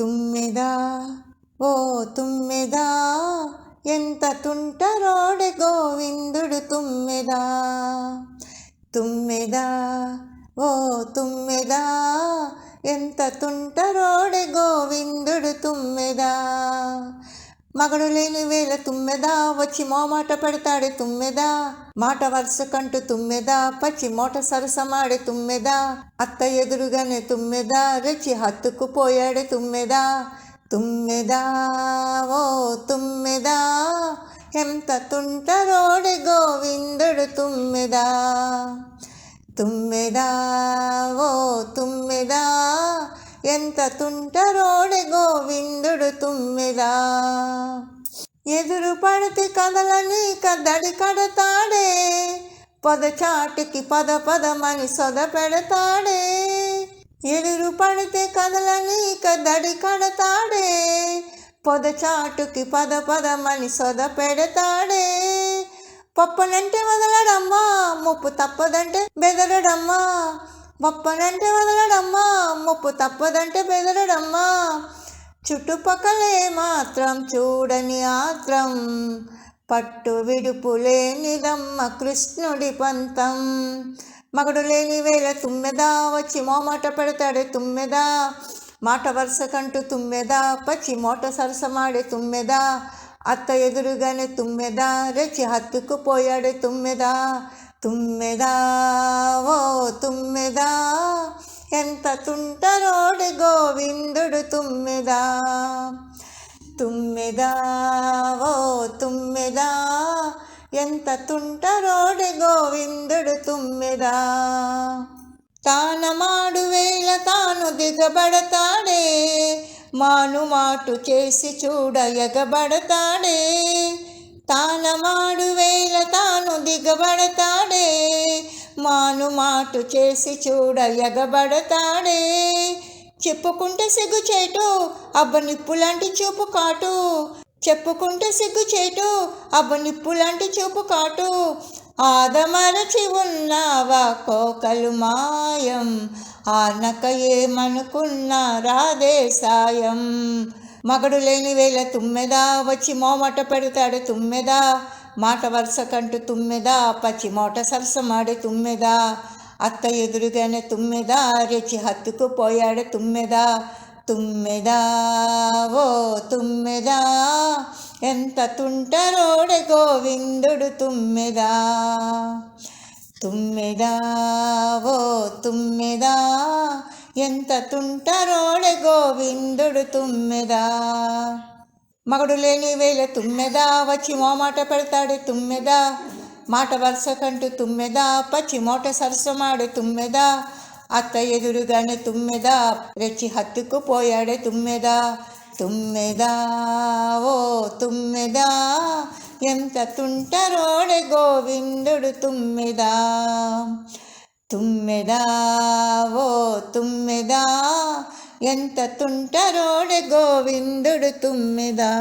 తుమ్మెదా? ఓ తుమ్మెదా? ఎంత తుంటరోడె గోవిందుడు తుమ్మెదా? తుమ్మెదా? ఓ తుమ్మెదా? ఎంత తుంటరోడె గోవిందుడు తుమ్మెదా? మగడు లేని వేళ తుమ్మెదా? వచ్చి మోమాట పెడతాడే తుమ్మెదా? మాట వరుస కంటూ తుమ్మెదా? పచ్చి మోట సరసమాడే తుమ్మెదా? అత్త ఎదురుగానే తుమ్మెదా? రెచ్చి హత్తుకుపోయాడే తుమ్మెదా? తుమ్మెదా? ఓ తుమ్మెదా? ఎంత తుంటరోడి గోవిందుడు తుమ్మెదా? తుమ్మెదా? ఓ తుమ్మెదా? ఎంత తుంటరోడే గోవిందుడు తుమ్మెదా ఎదురు పడితే కదలని కదడి కడతాడే. పొదచాటికి పద పదమని సొద పెడతాడే. ఎదురు పడితే కదలని కదడి కడతాడే. పొదచాటుకి పద పదమని సొద పెడతాడే. పప్పనంటే వదలడమ్మా ముప్పు తప్పదంటే బెదరడమ్మా. పప్పనంటే వదలడమ్మా ముప్పు తప్పదంటే బెదరడమ్మా. చుట్టుపక్కలే మాత్రం చూడని ఆత్రం పట్టు విడుపు లేనిదమ్మ కృష్ణుడి పంతం. మగడు లేని వేళ తుమ్మెదా వచ్చి మోమాట పెడతాడే తుమ్మెదా. మాట వరుస కంటూ తుమ్మెదా పచ్చి మోట సరసమాడే తుమ్మెదా. అత్త ఎదురుగానే తుమ్మెదా రెచ్చి హత్తుకుపోయాడే తుమ్మెదా. తుమ్మెదా ఓ తుమ్మెదా ఎంత తుంటరోడు గోవిందుడు తుమ్మెదా. తుమ్మెదా ఓ తుమ్మెదా ఎంత తుంటరోడు గోవిందుడు తుమ్మెదా. తానమాడు వేళ తాను దిగబడతాడే మానుమాటు చేసి చూడ ఎగబడతాడే తానమాడు వేళ తాను దిగబడతాడే మాను మాటు చేసి చూడ ఎగబడతాడే చెప్పుకుంటే సిగ్గు చేటు అబ్బ నిప్పులాంటి చూపు కాటు. చెప్పుకుంటే సిగ్గు చేటు అబ్బ నిప్పులాంటి చూపు కాటు. ఆదమరచి ఉన్నావా కోకలు మాయం ఆనక ఏమనుకున్నా రాదే సాయం. మగడు లేని వేళ తుమ్మెదా వచ్చి మోమట పెడతాడు తుమ్మెదా. మాట వరుస కంటూ తుమ్మెదా పచ్చి మోట సరసమాడే తుమ్మెదా అత్త ఎదురుగానే తుమ్మెదా రెచ్చి హత్తుకుపోయాడు తుమ్మెదా తుమ్మెదా ఓ తుమ్మెదా ఎంత తుంటరోడే గోవిందుడు తుమ్మెదా తుమ్మెదా ఓ తుమ్మెదా ఎంత తుంటరోడే గోవిందుడు తుమ్మెదా. మగడు లేని వేళ తుమ్మెదా వచ్చి మోమాట పెడతాడు తుమ్మెదా. మాట వరుస కంటూ తుమ్మెదా పచ్చి మోట సరసమాడు తుమ్మెదా. అత్త ఎదురుగానే తుమ్మెదా రెచ్చి హత్తుకుపోయాడే తుమ్మెదా. తుమ్మెదా ఓ తుమ్మెదా ఎంత తుంటరోడే గోవిందుడు తుమ్మెదా. తుమ్మెదా ఓ తుమ్మెదా ఎంత తుంటరోడే గోవిందుడు తుమ్మెదా?